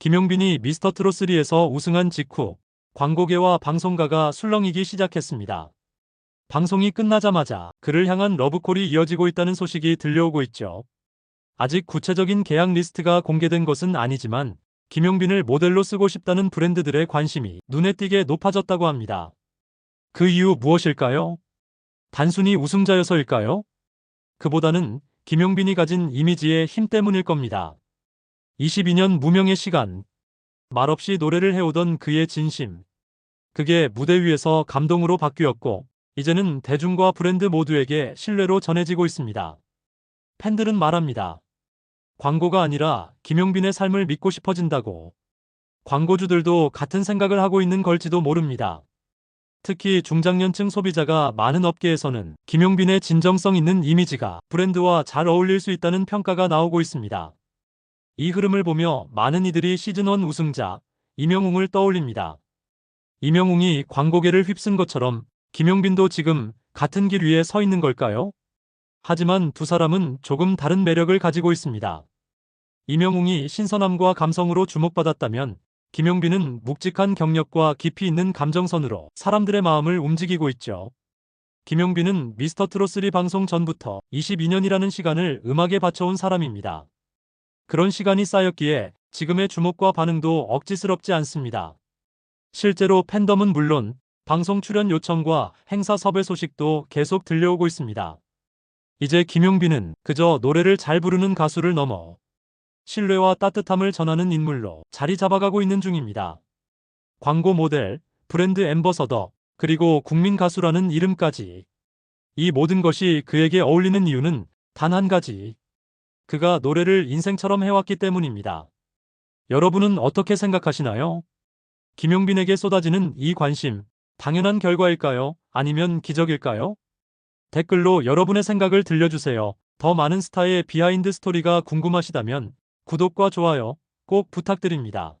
김용빈이 미스터 트롯3에서 우승한 직후 광고계와 방송가가 술렁이기 시작했습니다. 방송이 끝나자마자 그를 향한 러브콜이 이어지고 있다는 소식이 들려오고 있죠. 아직 구체적인 계약 리스트가 공개된 것은 아니지만 김용빈을 모델로 쓰고 싶다는 브랜드들의 관심이 눈에 띄게 높아졌다고 합니다. 그 이유 무엇일까요? 단순히 우승자여서일까요? 그보다는 김용빈이 가진 이미지의 힘 때문일 겁니다. 22년 무명의 시간. 말없이 노래를 해오던 그의 진심. 그게 무대 위에서 감동으로 바뀌었고, 이제는 대중과 브랜드 모두에게 신뢰로 전해지고 있습니다. 팬들은 말합니다. 광고가 아니라 김용빈의 삶을 믿고 싶어진다고. 광고주들도 같은 생각을 하고 있는 걸지도 모릅니다. 특히 중장년층 소비자가 많은 업계에서는 김용빈의 진정성 있는 이미지가 브랜드와 잘 어울릴 수 있다는 평가가 나오고 있습니다. 이 흐름을 보며 많은 이들이 시즌1 우승자 이명웅을 떠올립니다. 이명웅이 광고계를 휩쓴 것처럼 김용빈도 지금 같은 길 위에 서 있는 걸까요? 하지만 두 사람은 조금 다른 매력을 가지고 있습니다. 이명웅이 신선함과 감성으로 주목받았다면 김용빈은 묵직한 경력과 깊이 있는 감정선으로 사람들의 마음을 움직이고 있죠. 김용빈은 미스터 트롯3 방송 전부터 22년이라는 시간을 음악에 바쳐온 사람입니다. 그런 시간이 쌓였기에 지금의 주목과 반응도 억지스럽지 않습니다. 실제로 팬덤은 물론 방송 출연 요청과 행사 섭외 소식도 계속 들려오고 있습니다. 이제 김용빈은 그저 노래를 잘 부르는 가수를 넘어 신뢰와 따뜻함을 전하는 인물로 자리 잡아가고 있는 중입니다. 광고 모델, 브랜드 앰버서더, 그리고 국민 가수라는 이름까지. 이 모든 것이 그에게 어울리는 이유는 단 한 가지. 그가 노래를 인생처럼 해왔기 때문입니다. 여러분은 어떻게 생각하시나요? 김용빈에게 쏟아지는 이 관심, 당연한 결과일까요? 아니면 기적일까요? 댓글로 여러분의 생각을 들려주세요. 더 많은 스타의 비하인드 스토리가 궁금하시다면 구독과 좋아요 꼭 부탁드립니다.